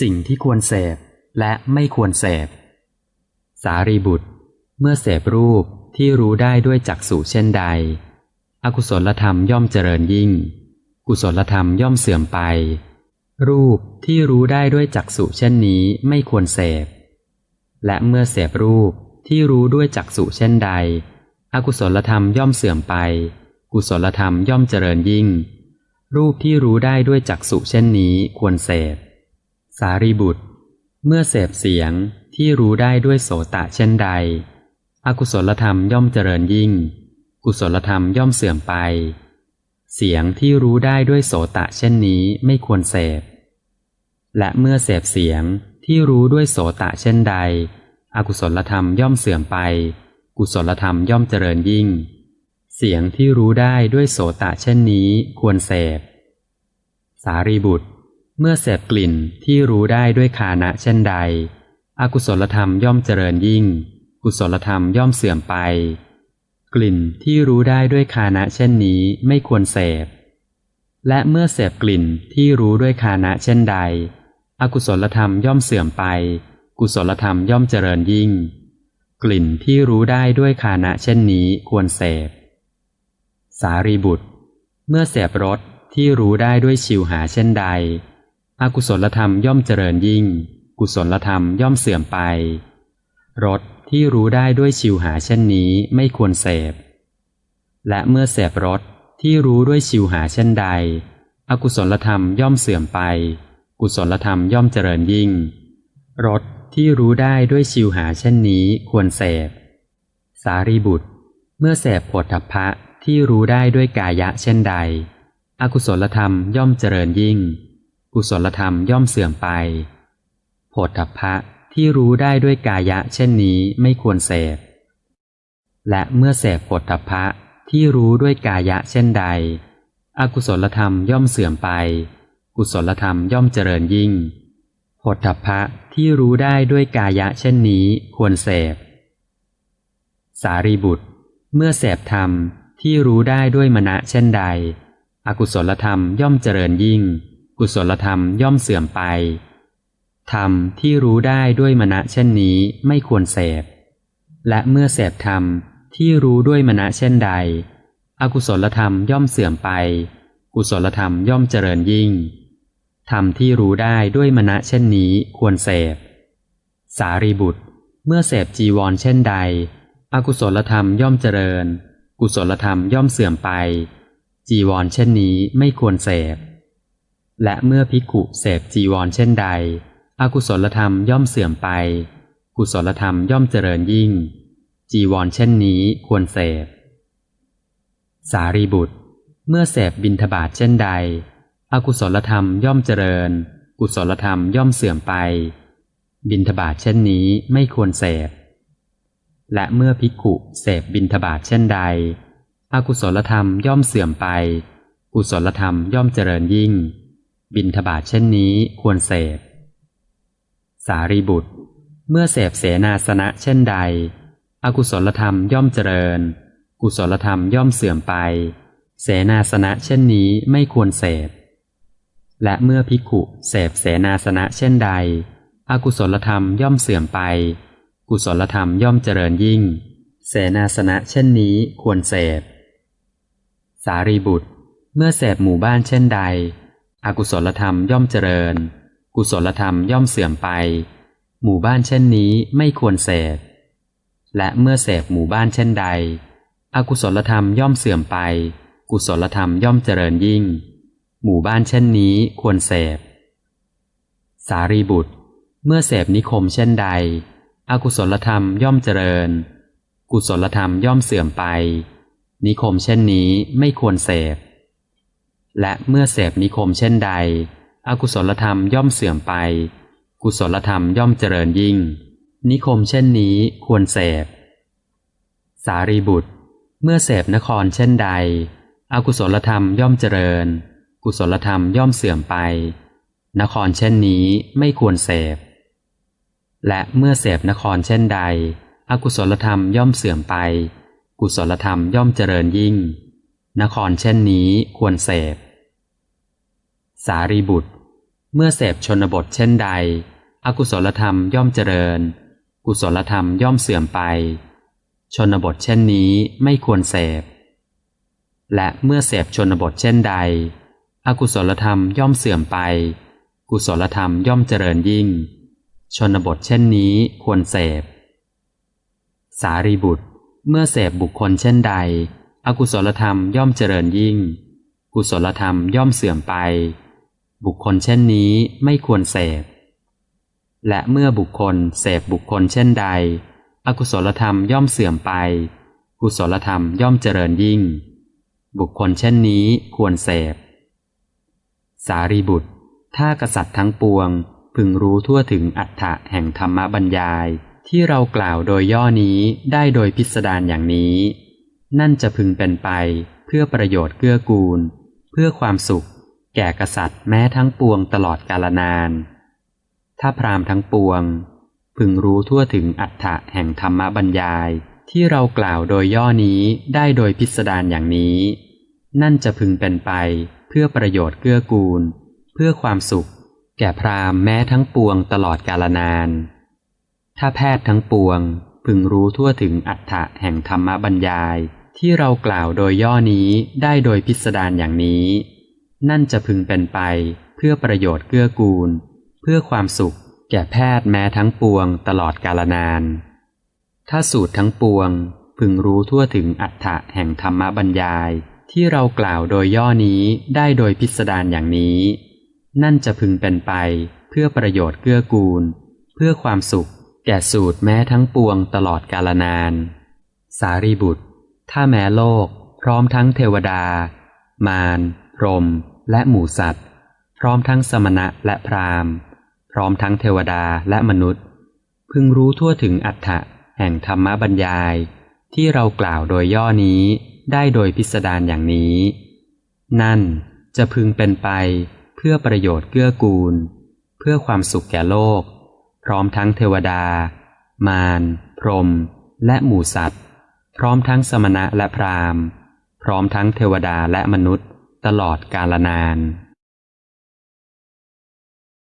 สิ่งที่ควรเสพและไม่ควรเสพ สารีบุตร เมื่อเสพรูปที่รู้ได้ด้วยจักษุเช่นใด อกุศลธรรมย่อมเจริญยิ่ง กุศลธรรมย่อมเสื่อมไป รูปที่รู้ได้ด้วยจักษุเช่นนี้ไม่ควรเสพ และเมื่อเสพรูปที่รู้ด้วยจักษุเช่นใด อกุศลธรรมย่อมเสื่อมไป กุศลธรรมย่อมเจริญยิ่ง รูปที่รู้ได้ด้วยจักษุเช่นนี้ควรเสพ สารีบุตร เมื่อเสพเสียงที่รู้ได้ด้วยโสตะเช่นใด อกุศลธรรมย่อมเจริญยิ่ง กุศลธรรมย่อมเสื่อมไป เสียงที่รู้ได้ด้วยโสตะเช่นนี้ไม่ควรเสพ และเมื่อเสพเสียงที่รู้ด้วยโสตะเช่นใด อกุศลธรรมย่อมเสื่อมไป กุศลธรรมย่อมเจริญยิ่ง เสียงที่รู้ได้ด้วยโสตะเช่นนี้ควรเสพ สารีบุตร เมื่อเสพกลิ่นที่รู้ได้ด้วยคานะเช่นใด อกุศลธรรมย่อมเจริญยิ่ง กุศลธรรมย่อมเสื่อมไป กลิ่นที่รู้ได้ด้วยคานะเช่นนี้ไม่ควรเสพ และเมื่อเสพกลิ่นที่รู้ด้วยคานะเช่นใด อกุศลธรรมย่อมเสื่อมไป กุศลธรรมย่อมเจริญยิ่ง กลิ่นที่รู้ได้ด้วยคานะเช่นนี้ควรเสพ สารีบุตร เมื่อเสพรสที่รู้ได้ด้วยชิวหาเช่นใด อกุศลธรรมย่อมเจริญยิ่ง กุศลธรรมย่อมเสื่อมไปรสที่รู้ได้ด้วยชิวหาเช่นนี้ไม่ควรเสพ และเมื่อเสพรสที่รู้ด้วยชิวหาเช่นใด อกุศลธรรมย่อมเสื่อมไป กุศลธรรมย่อมเจริญยิ่งรสที่รู้ได้ด้วยชิวหาเช่นนี้ควรเสพ สารีบุตร เมื่อเสพโผฏฐัพพะที่รู้ได้ด้วยกายะเช่นใด อกุศลธรรมย่อมเจริญยิ่ง กุศลธรรมย่อมเสื่อมไป โผฏฐัพพะที่รู้ได้ด้วยกายะเช่นนี้ไม่ควรเสพ และเมื่อเสพโผฏฐัพพะที่รู้ด้วยกายะเช่นใด อกุศลธรรมย่อมเสื่อมไป กุศลธรรมย่อมเจริญยิ่งโผฏฐัพพะที่รู้ได้ด้วยกายะเช่นนี้ควรเสพ สารีบุตร เมื่อเสพธรรมที่รู้ได้ด้วยมณะเช่นใด อกุศลธรรมย่อมเจริญยิ่ง กุศลธรรมย่อมเสื่อมไป ธรรมที่รู้ได้ด้วยมณะเช่นนี้ไม่ควรเสพ และเมื่อเสพธรรมที่รู้ด้วยมณะเช่นใด อกุศลธรรมย่อมเสื่อมไป กุศลธรรมย่อมเจริญยิ่ง ธรรมที่รู้ได้ด้วยมณะเช่นนี้ควรเสพ สารีบุตร เมื่อเสพจีวรเช่นใด อกุศลธรรมย่อมเจริญ กุศลธรรมย่อมเสื่อมไป จีวรเช่นนี้ไม่ควรเสพ และเมื่อภิกขุเสพจีวรเช่นใด อกุศลธรรมย่อมเสื่อมไป กุศลธรรมย่อมเจริญยิ่ง จีวรเช่นนี้ควรเสพ สารีบุตร เมื่อเสพบินทบาทเช่นใด อกุศลธรรมย่อมเจริญ กุศลธรรมย่อมเสื่อมไป บินทบาทเช่นนี้ไม่ควรเสพ และเมื่อภิกขุเสพบินทบาทเช่นใด อกุศลธรรมย่อมเสื่อมไป กุศลธรรมย่อมเจริญยิ่ง บินทบาทเช่นนี้ควรเสพ สารีบุตร เมื่อเสพเสนาสนะเช่นใด อกุศลธรรมย่อมเจริญ กุศลธรรมย่อมเสื่อมไป เสนาสนะเช่นนี้ไม่ควรเสพ และเมื่อภิกขุเสพเสนาสนะเช่นใด อกุศลธรรมย่อมเสื่อมไป กุศลธรรมย่อมเจริญยิ่ง เสนาสนะเช่นนี้ควรเสพ สารีบุตร เมื่อเสพหมู่บ้านเช่นใด อกุศลธรรมย่อมเจริญ กุศลธรรมย่อมเสื่อมไป หมู่บ้านเช่นนี้ไม่ควรเสพ และเมื่อเสพหมู่บ้านเช่นใด อกุศลธรรมย่อมเสื่อมไป กุศลธรรมย่อมเจริญยิ่ง หมู่บ้านเช่นนี้ควรเสพ สารีบุตร เมื่อเสพนิคมเช่นใด อกุศลธรรมย่อมเจริญ กุศลธรรมย่อมเสื่อมไป นิคมเช่นนี้ไม่ควรเสพ และเมื่อเสพนิคมเช่นใด อกุศลธรรมย่อมเสื่อมไป กุศลธรรมย่อมเจริญยิ่ง นิคมเช่นนี้ควรเสพ สารีบุตร เมื่อเสพนครเช่นใด อกุศลธรรมย่อมเจริญ กุศลธรรมย่อมเสื่อมไป นครเช่นนี้ไม่ควรเสพ และเมื่อเสพนครเช่นใด อกุศลธรรมย่อมเสื่อมไป กุศลธรรมย่อมเจริญยิ่ง นครเช่นนี้ควรเสพ สารีบุตร เมื่อเสพชนบทเช่นใด อกุศลธรรมย่อมเจริญ กุศลธรรมย่อมเสื่อมไป ชนบทเช่นนี้ไม่ควรเสพ และเมื่อเสพชนบทเช่นใด อกุศลธรรมย่อมเสื่อมไป กุศลธรรมย่อมเจริญยิ่ง ชนบทเช่นนี้ควรเสพ สารีบุตร เมื่อเสพบุคคลเช่นใด อกุศลธรรมย่อมเจริญยิ่ง กุศลธรรมย่อมเสื่อมไป บุคคลเช่นนี้ไม่ควรเสพ และเมื่อบุคคลเสพบุคคลเช่นใด อกุศลธรรมย่อมเสื่อมไป กุศลธรรมย่อมเจริญยิ่ง บุคคลเช่นนี้ควรเสพ สารีบุตร ถ้ากษัตริย์ทั้งปวงพึงรู้ทั่วถึงอัฏฐะแห่งธรรมบรรยาย ที่เรากล่าวโดยย่อนี้ได้โดยพิสดารอย่างนี้ นั่นจะพึงเป็นไปเพื่อประโยชน์เกื้อกูล เพื่อความสุข แก่กษัตริย์แม้ทั้งปวงตลอดกาลนาน ถ้าพราหมณ์ทั้งปวง พึงรู้ทั่วถึงอัฏฐะแห่งธรรมบรรยาย ที่เรากล่าวโดยย่อนี้ได้โดยพิสดารอย่างนี้ นั่นจะพึงเป็นไปเพื่อประโยชน์เกื้อกูล เพื่อความสุข แก่พราหมณ์แม้ทั้งปวงตลอดกาลนาน ถ้าแพทย์ทั้งปวง พึงรู้ทั่วถึงอัฏฐะแห่งธรรมบรรยาย ที่เรากล่าวโดยย่อนี้ได้โดยพิสดารอย่างนี้ นั่นจะพึงเป็นไปเพื่อประโยชน์เกื้อกูล เพื่อความสุข แก่แพทย์แม้ทั้งปวงตลอดกาลนาน ถ้าสูตรทั้งปวงพึงรู้ทั่วถึงอัฏฐะแห่งธรรมบรรยาย ที่เรากล่าวโดยย่อนี้ได้โดยพิสดารอย่างนี้ นั่นจะพึงเป็นไปเพื่อประโยชน์เกื้อกูล เพื่อความสุข แก่สูตรแม้ทั้งปวงตลอดกาลนาน สารีบุตร ถ้าแม้โลก พร้อมทั้งเทวดา มาร พรหมและหมูสัตว์ พร้อมทั้งสมณะและพราหมณ์ พร้อมทั้งเทวดาและมนุษย์ พึงรู้ทั่วถึงอัฏฐะแห่งธรรมบรรยาย ที่เรากล่าวโดยย่อนี้ได้โดยพิสดารอย่างนี้ นั่นจะพึงเป็นไปเพื่อประโยชน์เกื้อกูล เพื่อความสุขแก่โลก พร้อมทั้งเทวดา มารพรหมและหมู่สัตว์ พร้อมทั้งสมณะและพราหมณ์ พร้อมทั้งเทวดาและมนุษย์ ตลอดกาลนาน